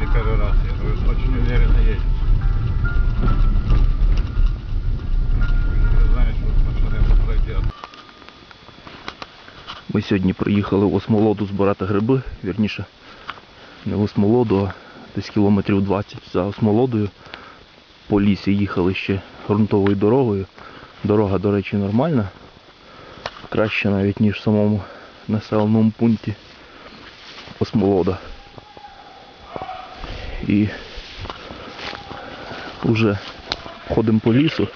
лікарю раз. Я говорю, очень уверенно едет. Ми сьогодні приїхали в осмолоду збирати гриби, вірніше, не в осмолоду, а десь кілометрів 20 за осмолодою. По лісі їхали ще грунтовою дорогою. Дорога, до речі, нормальна. Краще навіть, ніж в самому населеному пункті осмолода. І вже ходимо по лісу.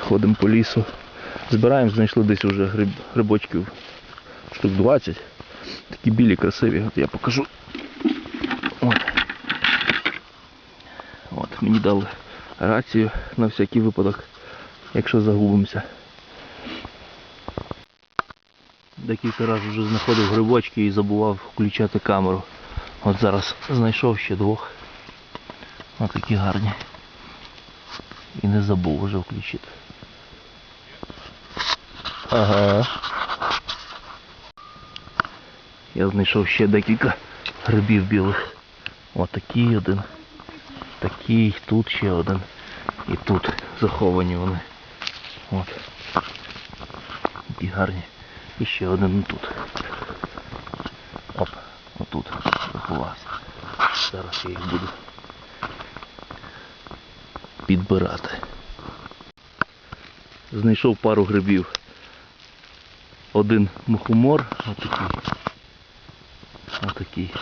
Ходимо по лісу. Збираємо, знайшли десь вже гриб, грибочків штук 20. Такі білі, красиві. От я покажу. От. От, мені дали рацію на всякий випадок, якщо загубимося. Декілька разів вже знаходив грибочки і забував включати камеру. От зараз знайшов ще двох. Ось такі гарні. І не забув вже включити. Ага. Я знайшов ще декілька грибів білих. Ось такий один. Такий, тут ще один. І тут заховані вони. От. Такі гарні. І ще один тут. Оп, отут заховався. Зараз я їх буду підбирати. Знайшов пару грибів. Один мухомор, отакий. Отакий.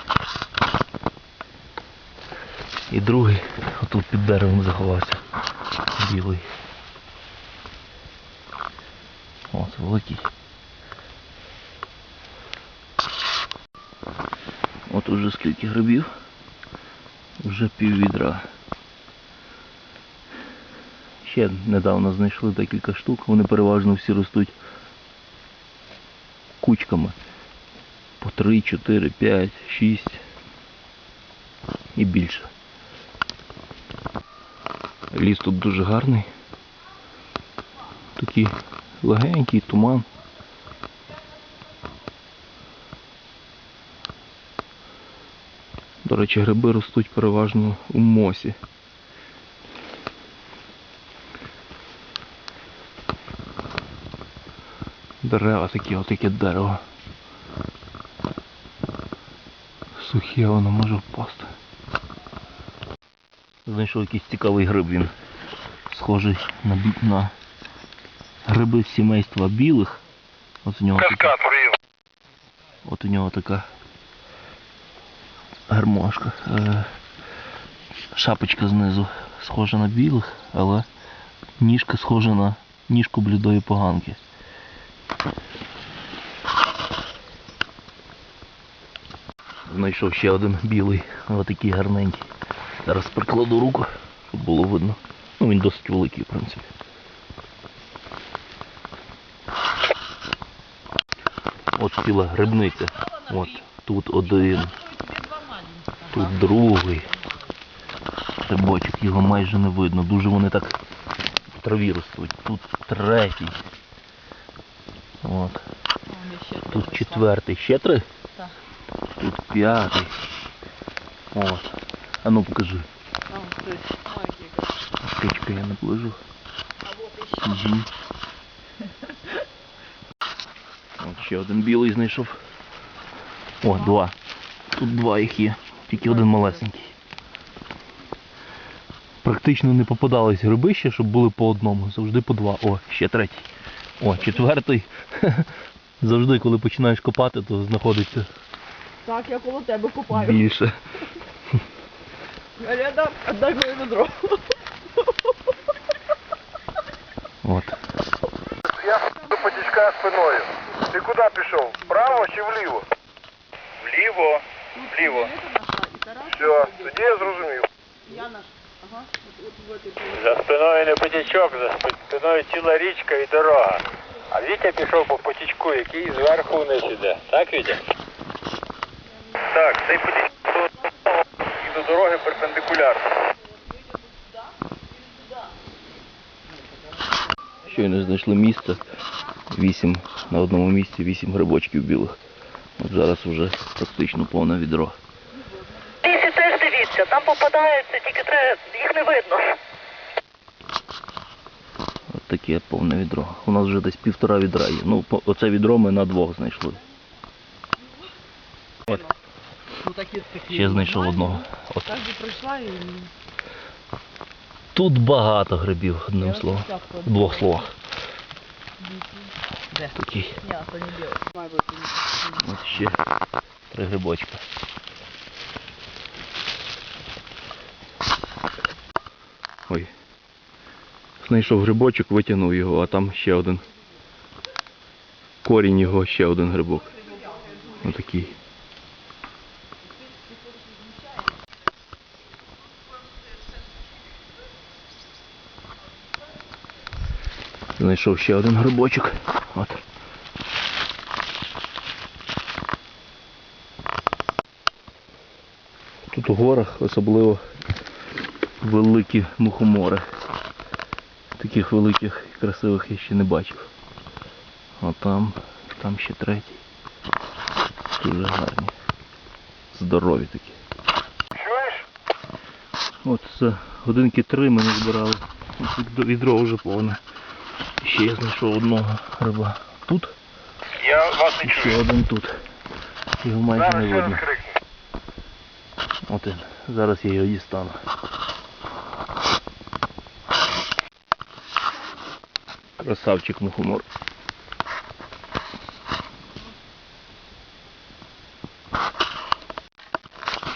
І другий отут під деревом заховався. Білий. От, великий. От уже скільки грибів. Вже пів відра. Ще недавно знайшли декілька штук, вони переважно всі ростуть кучками. По 3, 4, 5, 6 і більше. Ліс тут дуже гарний. Такий легенький туман. До речі, гриби ростуть переважно у мосі. Дерева такі, отаке дерево. Сухе воно може впасти. Знайшов якийсь цікавий гриб він. Схожий на, на гриби сімейства білих. От у нього така, от у нього така гармошка. Е... Шапочка знизу схожа на білих, але ніжка схожа на ніжку блідої поганки. Знайшов ще один білий, отакий гарненький. Зараз прикладу руку, щоб було видно. Ну він досить великий, в принципі. От ціла грибниця. От тут один, тут другий. Грибочок, його майже не видно. Дуже вони так в траві ростуть. Тут третій. От. Тут четвертий. Ще три? Так. Тут п'ятий. От. А ну покажи. Птичка я наближу. Угу. От ще один білий знайшов. О, два. Тут два їх є. Тільки один малесенький. Практично не попадались гриби ще, щоб були по одному. Завжди по два. О, ще третій. О, четвертий. Завжди, коли починаєш копати, то знаходиться Так, я коло тебе купаю. більше. Рядом, отдай моє ведро. От. Я до потічка спиною. Ти куди пішов? Вправо чи вліво? Вліво. Вліво. Все, тоді я зрозумів. Я наш. Ага. От, от, от, от. За спиною не потічок, за спиною ціла річка і дорога. А Вітя пішов по потічку, який зверху вниз іде. Так, Вітя? Так, цей потічок і до дороги перпендикулярно. Щойно знайшли місце. Вісім на одному місці, вісім грибочків білих. От зараз вже практично повне відро. Дивіться, там попадаються, тільки треба, їх не видно. От таке повне відро. У нас вже десь півтора відра є. Ну, оце відро ми на двох знайшли. От, ще знайшов одного. От. Тут багато грибів, одним словом. В двох словах. Такий. Ось ще три грибочка. Ой. Знайшов грибочок, витягнув його, а там ще один. Корінь його, ще один грибок. Отакий. Знайшов ще один грибочок. От. Тут у горах особливо великі мухомори. Таких великих і красивих я ще не бачив. А там, там ще третій. Дуже гарні. Здорові такі. Чуєш? От за годинки три ми не збирали. Відро вже повне. Ще я знайшов одного гриба. Тут Я вас і ще один тут. Його майже не видно. От він. Зараз я його дістану. Красавчик мухомор.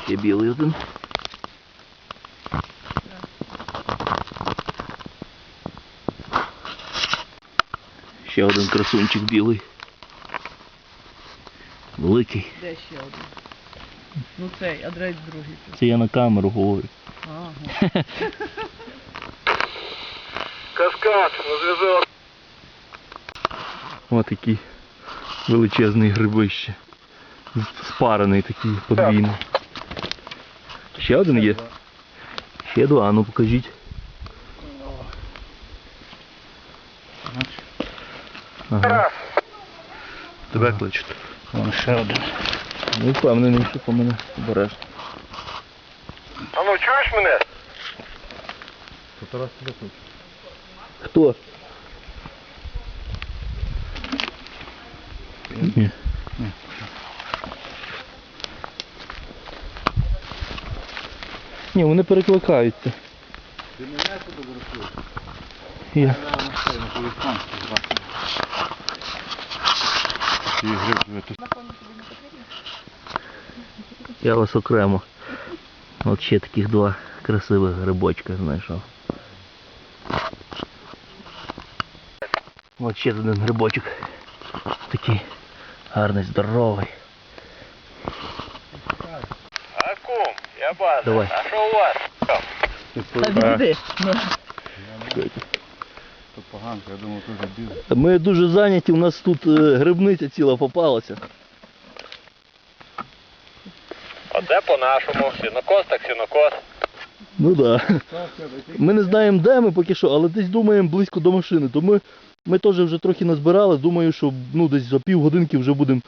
Ще білий один. Ще один красунчик білий. Великий. Де ще один? Ну цей, а де другий? Це я на камеру говорю. Ага. Каскад, на зв'язок. Ось такий величезний грибище. Спарений такий подвійний. Ще один є? Ще два, ну покажіть. Ага, тебе кличуть. Вон ще один. Ну впевнений, що по мене обереш. А ну чуєш мене? Хто? Ні. Ні, вони перекликаються. Ти мене фотографуєш? Я. Я вас окремо. От ще таких два красивих грибочка знайшов. От ще один грибочок. Такий гарний, здоровий. А кум, я бачу. Давай. А що у вас? Та відійди. Ну. Ми дуже зайняті, у нас тут е, грибниця ціла попалася. Оце по-нашому. Сінокос так сінокос. Ну так. Да. Ми не знаємо, де ми поки що, але десь думаємо близько до машини. То ми, ми теж вже трохи назбирали. Думаю, що ну, десь за півгодинки вже будемо,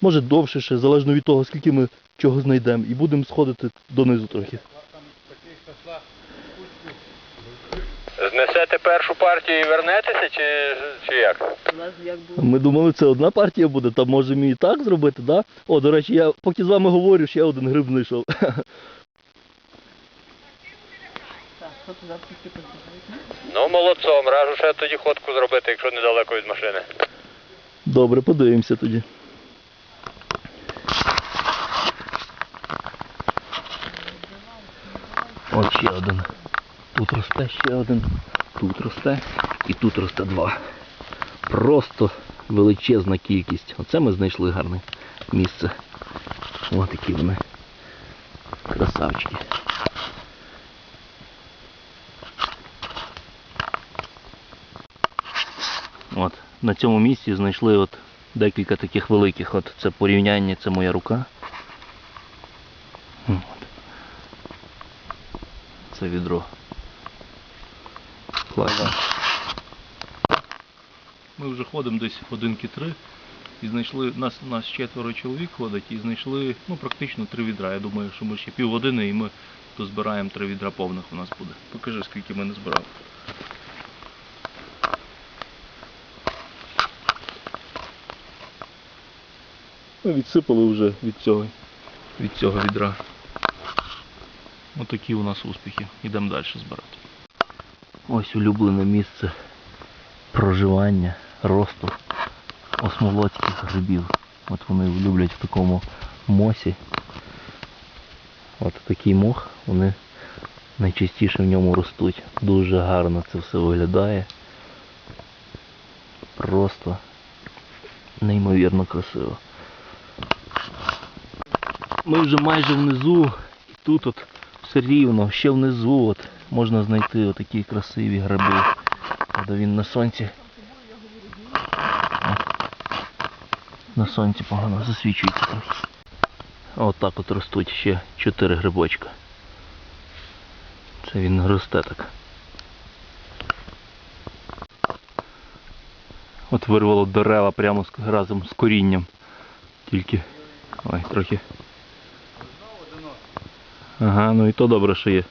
може довше ще, залежно від того, скільки ми чого знайдемо. І будемо сходити донизу трохи. Знесете першу партію і вернетеся, чи, чи як? Ми думали, це одна партія буде, та можемо і так зробити, да? О, до речі, я поки з вами говорю, ще один гриб знайшов. Так, що ти зараз тільки позбираєш? Ну, молодцом, раджу ще тоді ходку зробити, якщо недалеко від машини. Добре, подивимося тоді. От ще один. Тут росте ще один. Тут росте і тут росте два. Просто величезна кількість. Оце ми знайшли гарне місце. Ось такі вони. Красавчики. От, на цьому місці знайшли от декілька таких великих. От це порівняння, це моя рука. Це відро. Класно. Ми вже ходимо десь годинки три і знайшли, нас, нас четверо чоловік ходить і знайшли ну, практично три відра. Я думаю, що ми ще півгодини і ми дозбираємо три відра повних у нас буде. Покажи, скільки ми не збирали. Ми відсипали вже від цього, від цього відра. Отакі у нас успіхи. Йдемо далі збирати. Ось улюблене місце проживання, росту осмолоцьких грибів. От вони люблять в такому мосі. От такий мох, вони найчастіше в ньому ростуть. Дуже гарно це все виглядає. Просто неймовірно красиво. Ми вже майже внизу, і тут от все рівно, ще внизу от можна знайти отакі красиві гриби. Правда він на сонці. На сонці погано засвічується трохи. От от ростуть ще чотири грибочка. Це він росте так. От вирвало дерева прямо разом з корінням. Тільки. Ой, трохи. Ага, ну і то добре, що є.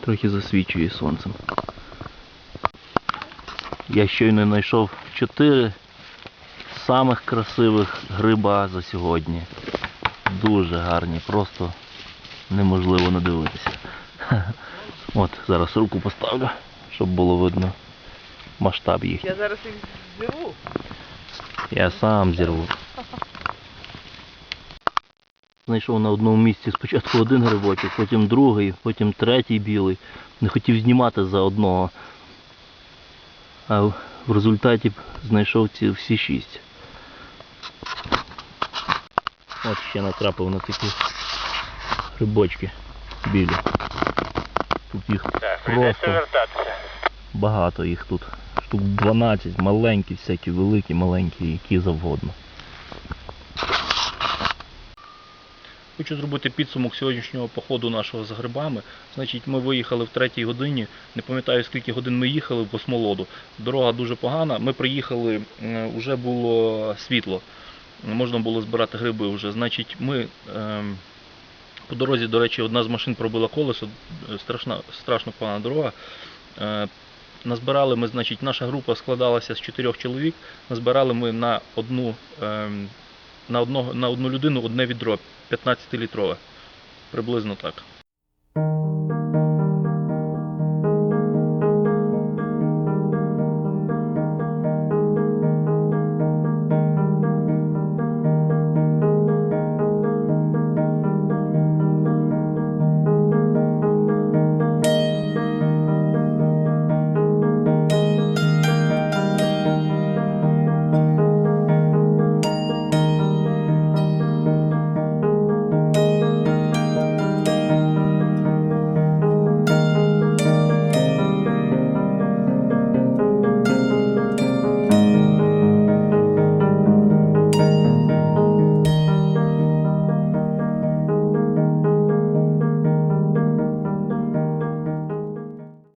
Трохи засвічує сонцем. Я щойно знайшов чотири самих красивих гриба за сьогодні. Дуже гарні, просто неможливо не дивитися. От, зараз руку поставлю, щоб було видно масштаб їх. Я зараз їх зірву. Я сам зірву. Знайшов на одному місці спочатку один грибочок, потім другий, потім третій білий. Не хотів знімати за одного. А в результаті знайшов ці всі шість. От ще натрапив на такі грибочки білі. Тут їх Так, просто багато їх тут. Штук 12, маленькі, всякі великі, маленькі, які завгодно. Хочу зробити підсумок сьогоднішнього походу нашого за грибами. Значить, ми виїхали в третій годині. Не пам'ятаю скільки годин ми їхали по смолоду. Дорога дуже погана. Ми приїхали, вже було світло. Можна було збирати гриби вже. Значить, ми ем, по дорозі, до речі, одна з машин пробила колесо, е, страшна, страшно погана дорога. Е, Назбирали ми, значить, наша група складалася з чотирьох чоловік. Назбирали ми на одну, ем, на одного, на одну людину одне відро 15-літрове. Приблизно так.